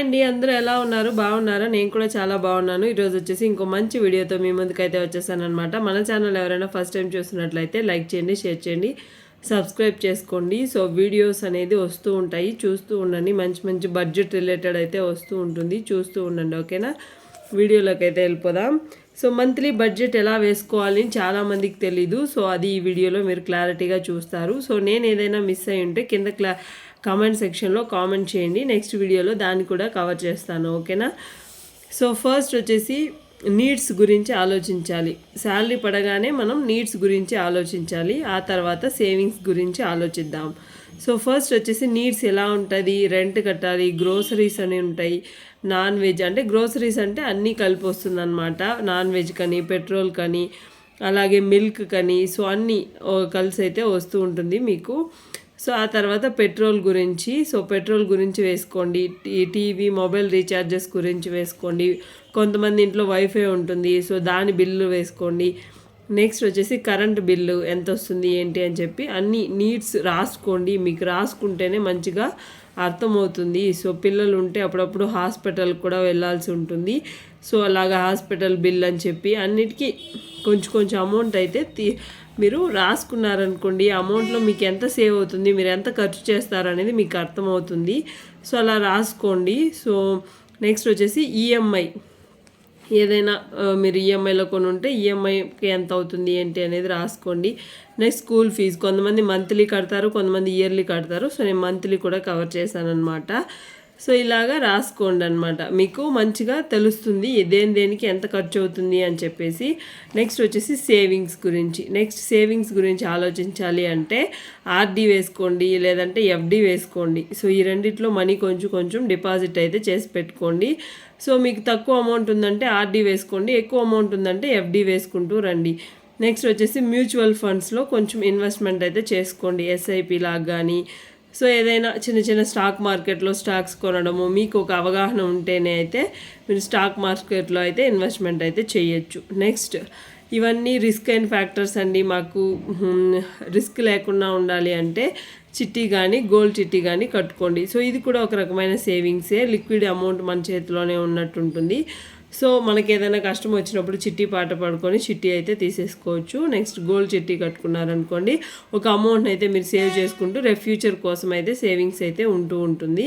అండి అందరూ ఎలా ఉన్నారు? బాగున్నారా? నేను కూడా చాలా బాగున్నాను. ఈరోజు వచ్చేసి ఇంకో మంచి వీడియోతో మీ ముందుకైతే వచ్చేసాను అనమాట మన ఛానల్ ఎవరైనా ఫస్ట్ టైం చూస్తున్నట్లయితే లైక్ చేయండి షేర్ చేయండి సబ్స్క్రైబ్ చేసుకోండి. సో వీడియోస్ అనేది వస్తూ ఉంటాయి. చూస్తూ ఉండండి. మంచి మంచి బడ్జెట్ రిలేటెడ్ అయితే వస్తూ ఉంటుంది. చూస్తూ ఉండండి ఓకేనా? వీడియోలోకి అయితే వెళ్ళిపోదాం. సో మంత్లీ బడ్జెట్ ఎలా వేసుకోవాలి అని చాలామందికి తెలీదు. సో అది ఈ వీడియోలో మీరు క్లారిటీగా చూస్తారు. సో నేను ఏదైనా మిస్ అయి ఉంటే కింద క్లా కామెంట్ సెక్షన్లో కామెంట్ చేయండి. నెక్స్ట్ వీడియోలో దాన్ని కూడా కవర్ చేస్తాను. ఓకేనా? సో ఫస్ట్ వచ్చేసి నీడ్స్ గురించి ఆలోచించాలి. శాలరీ పడగానే మనం నీడ్స్ గురించి ఆలోచించాలి. ఆ తర్వాత సేవింగ్స్ గురించి ఆలోచిద్దాం. సో ఫస్ట్ వచ్చేసి నీడ్స్ ఎలా ఉంటుంది? రెంట్ కట్టాలి. గ్రోసరీస్ అని ఉంటాయి. నాన్ వెజ్ అంటే గ్రోసరీస్ అంటే అన్నీ కలిపి వస్తుంది అనమాట నాన్ వెజ్ కానీ పెట్రోల్ కానీ అలాగే మిల్క్ కానీ సో అన్నీ కలిసి అయితే వస్తూ ఉంటుంది మీకు. సో ఆ తర్వాత పెట్రోల్ గురించి సో పెట్రోల్ గురించి వేసుకోండి టీవీ మొబైల్ రీఛార్జెస్ గురించి వేసుకోండి. కొంతమంది ఇంట్లో వైఫై ఉంటుంది సో దాని బిల్లు వేసుకోండి. నెక్స్ట్ వచ్చేసి కరెంట్ బిల్లు ఎంత వస్తుంది ఏంటి అని చెప్పి అన్ని నీడ్స్ రాసుకోండి. మీకు రాసుకుంటేనే మంచిగా అర్థమవుతుంది. సో పిల్లలు ఉంటే అప్పుడప్పుడు హాస్పిటల్ కూడా వెళ్ళాల్సి ఉంటుంది. సో అలాగా హాస్పిటల్ బిల్ అని చెప్పి అన్నిటికీ కొంచెం కొంచెం అమౌంట్ అయితే తీ- మీరు రాసుకున్నారనుకోండి ఆ అమౌంట్లో మీకు ఎంత సేవ్ అవుతుంది మీరు ఎంత ఖర్చు చేస్తారు అనేది మీకు అర్థమవుతుంది. సో అలా రాసుకోండి. సో నెక్స్ట్ వచ్చేసి ఈఎంఐ. ఏదైనా మీరు ఈఎంఐలో కొని ఉంటే ఈఎంఐకి ఎంత అవుతుంది ఏంటి అనేది రాసుకోండి. Next school fees. కొంతమంది మంత్లీ కడతారు కొంతమంది ఇయర్లీ కడతారు. సో నేను మంత్లీ కూడా కవర్ చేశాను అనమాట సో ఇలాగా రాసుకోండి అనమాట మీకు మంచిగా తెలుస్తుంది దేని దేనికి ఎంత ఖర్చు అవుతుంది అని చెప్పేసి. నెక్స్ట్ వచ్చేసి సేవింగ్స్ గురించి. నెక్స్ట్ సేవింగ్స్ గురించి ఆలోచించాలి అంటే ఆర్డీ వేసుకోండి లేదంటే ఎఫ్డి వేసుకోండి. సో ఈ రెండిట్లో మనీ కొంచెం కొంచెం డిపాజిట్ అయితే చేసి పెట్టుకోండి. సో మీకు తక్కువ అమౌంట్ ఉందంటే ఆర్డీ వేసుకోండి ఎక్కువ అమౌంట్ ఉందంటే ఎఫ్డి వేసుకుంటూ రండి. నెక్స్ట్ వచ్చేసి మ్యూచువల్ ఫండ్స్లో కొంచెం ఇన్వెస్ట్మెంట్ అయితే చేసుకోండి. ఎస్ఐపి లాగా కానీ సో ఏదైనా చిన్న చిన్న స్టాక్ మార్కెట్లో స్టాక్స్ కొనడము మీకు ఒక అవగాహన ఉంటేనే అయితే మీరు స్టాక్ మార్కెట్లో అయితే ఇన్వెస్ట్మెంట్ అయితే చేయొచ్చు. నెక్స్ట్ ఇవన్నీ రిస్క్ అయిన ఫ్యాక్టర్స్ అండి. మాకు రిస్క్ లేకుండా ఉండాలి అంటే చిట్టి కానీ గోల్డ్ చిట్టి కానీ కట్టుకోండి. సో ఇది కూడా ఒక రకమైన సేవింగ్సే. లిక్విడ్ అమౌంట్ మన చేతిలోనే ఉన్నట్టు ఉంటుంది సో మనకి ఏదైనా కష్టం వచ్చినప్పుడు చిట్టి పాట పడుకొని చిట్టి అయితే తీసేసుకోవచ్చు. నెక్స్ట్ గోల్డ్ చిట్టి కట్టుకున్నారనుకోండి ఒక అమౌంట్ అయితే మీరు సేవ్ చేసుకుంటూ రేపు ఫ్యూచర్ కోసం అయితే సేవింగ్స్ అయితే ఉంటూ ఉంటుంది.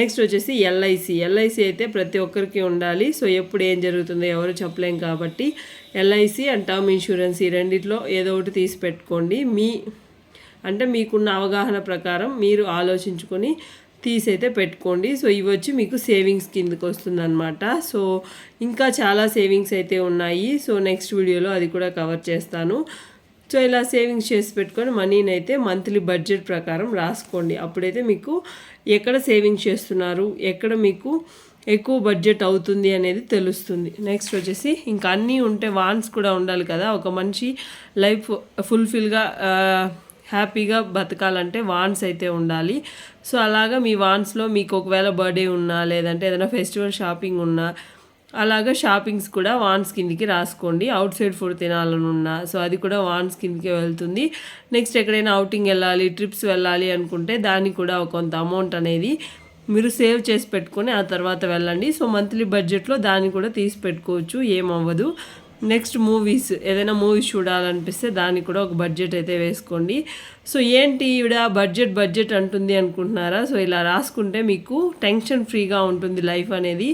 నెక్స్ట్ వచ్చేసి ఎల్ఐసి ఎల్ఐసి అయితే ప్రతి ఒక్కరికి ఉండాలి. సో ఎప్పుడు ఏం జరుగుతుందో ఎవరు చెప్పలేం కాబట్టి ఎల్ఐసి అండ్ టర్మ్ ఇన్సూరెన్స్ ఈ రెండిట్లో ఏదో ఒకటి తీసి పెట్టుకోండి. మీ అంటే మీకున్న అవగాహన ప్రకారం మీరు ఆలోచించుకొని తీసైతే పెట్టుకోండి. సో ఇవి వచ్చి మీకు సేవింగ్స్ కిందకి వస్తుందన్నమాట. సో ఇంకా చాలా సేవింగ్స్ అయితే ఉన్నాయి. సో నెక్స్ట్ వీడియోలో అది కూడా కవర్ చేస్తాను. సో ఇలా సేవింగ్స్ చేసి పెట్టుకొని మనీని అయితే మంత్లీ బడ్జెట్ ప్రకారం రాసుకోండి. అప్పుడైతే మీకు ఎక్కడ సేవింగ్స్ చేస్తున్నారు ఎక్కడ మీకు ఎక్కువ బడ్జెట్ అవుతుంది అనేది తెలుస్తుంది. నెక్స్ట్ వచ్చేసి ఇంకా అన్నీ ఉంటే వాన్స్ కూడా ఉండాలి కదా. ఒక మనిషి లైఫ్ ఫుల్ఫిల్గా హ్యాపీగా బతకాలంటే వాన్స్ అయితే ఉండాలి. సో అలాగా మీ వాన్స్లో మీకు ఒకవేళ బర్త్డే ఉన్నా లేదంటే ఏదైనా ఫెస్టివల్ షాపింగ్ ఉన్నా అలాగా షాపింగ్స్ కూడా వాన్స్ కిందికి రాసుకోండి. అవుట్ సైడ్ ఫుడ్ తినాలని ఉన్నా సో అది కూడా వాన్స్ కిందికి వెళ్తుంది. నెక్స్ట్ ఎక్కడైనా అవుటింగ్ వెళ్ళాలి ట్రిప్స్ వెళ్ళాలి అనుకుంటే దానికి కూడా కొంత అమౌంట్ అనేది మీరు సేవ్ చేసి పెట్టుకొని ఆ తర్వాత వెళ్ళండి. సో మంత్లీ బడ్జెట్లో దాన్ని కూడా తీసి పెట్టుకోవచ్చు ఏమవ్వదు. నెక్స్ట్ మూవీస్ ఏదైనా మూవీస్ చూడాలనిపిస్తే దానికి కూడా ఒక బడ్జెట్ అయితే వేసుకోండి. సో ఏంటి ఈవిడ బడ్జెట్ బడ్జెట్ అంటుంది అనుకుంటున్నారా? సో ఇలా రాసుకుంటే మీకు టెన్షన్ ఫ్రీగా ఉంటుంది లైఫ్ అనేది.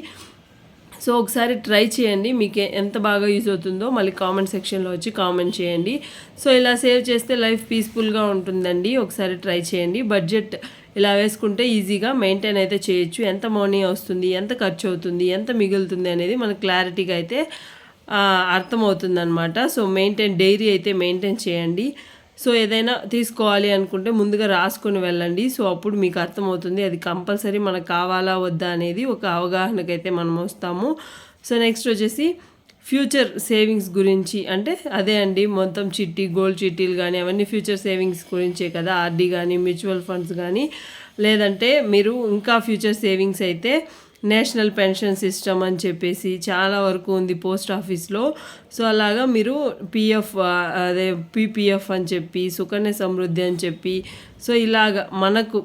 సో ఒకసారి ట్రై చేయండి. మీకు ఎంత బాగా యూజ్ అవుతుందో మళ్ళీ కామెంట్ సెక్షన్లో వచ్చి కామెంట్ చేయండి. సో ఇలా సేవ్ చేస్తే లైఫ్ పీస్ఫుల్గా ఉంటుందండి. ఒకసారి ట్రై చేయండి. బడ్జెట్ ఇలా వేసుకుంటే ఈజీగా మెయింటైన్ అయితే చేయొచ్చు. ఎంత మనీ వస్తుంది ఎంత ఖర్చు అవుతుంది ఎంత మిగులుతుంది అనేది మనకు క్లారిటీగా అయితే అర్థమవుతుందనమాట సో మెయింటైన్ డైరీ అయితే మెయింటైన్ చేయండి. సో ఏదైనా తీసుకోవాలి అనుకుంటే ముందుగా రాసుకొని వెళ్ళండి. సో అప్పుడు మీకు అర్థమవుతుంది అది కంపల్సరీ మనకు కావాలా వద్దా అనేది ఒక అవగాహనకైతే మనం వస్తాము. సో నెక్స్ట్ వచ్చేసి ఫ్యూచర్ సేవింగ్స్ గురించి. అంటే అదే అండి మొత్తం చిట్టి గోల్డ్ చిట్టీలు కానీ అవన్నీ ఫ్యూచర్ సేవింగ్స్ గురించే కదా. ఆర్డీ కానీ మ్యూచువల్ ఫండ్స్ కానీ. లేదంటే మీరు ఇంకా ఫ్యూచర్ సేవింగ్స్ అయితే నేషనల్ పెన్షన్ సిస్టమ్ అని చెప్పేసి చాలా వరకు ఉంది పోస్ట్ ఆఫీస్లో. సో అలాగా మీరు పిఎఫ్ అదే పీపీఎఫ్ అని చెప్పి సుకన్య సమృద్ధి అని చెప్పి సో ఇలాగ మనకు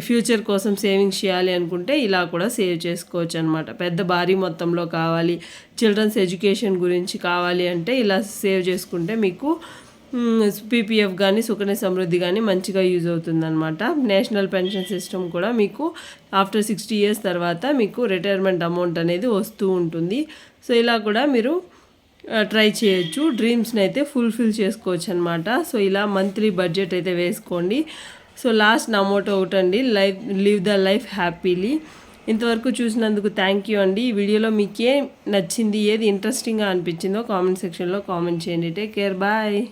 ఫ్యూచర్ కోసం సేవింగ్స్ చేయాలి అనుకుంటే ఇలా కూడా సేవ్ చేసుకోవచ్చు అనమాట పెద్ద భారీ మొత్తంలో కావాలి. చిల్డ్రన్స్ ఎడ్యుకేషన్ గురించి కావాలి అంటే ఇలా సేవ్ చేసుకుంటే మీకు పీపీఎఫ్ కానీ సుకన్య సమృద్ధి కానీ మంచిగా యూజ్ అవుతుందన్నమాట. నేషనల్ పెన్షన్ సిస్టమ్ కూడా మీకు ఆఫ్టర్ సిక్స్టీ ఇయర్స్ తర్వాత మీకు రిటైర్మెంట్ అమౌంట్ అనేది వస్తూ ఉంటుంది. సో ఇలా కూడా మీరు ట్రై చేయొచ్చు. డ్రీమ్స్ని అయితే ఫుల్ఫిల్ చేసుకోవచ్చు అనమాట సో ఇలా మంత్లీ బడ్జెట్ అయితే వేసుకోండి. సో లాస్ట్ నా మోటో ఒకటండి. Life live the life happily. ఇంతవరకు చూసినందుకు థ్యాంక్ యూ అండి. ఈ వీడియోలో మీకు నచ్చింది ఏది ఇంట్రెస్టింగ్గా అనిపించిందో కామెంట్ సెక్షన్లో కామెంట్ చేయండి. Take care. బాయ్.